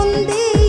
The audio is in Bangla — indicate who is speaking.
Speaker 1: বন্দী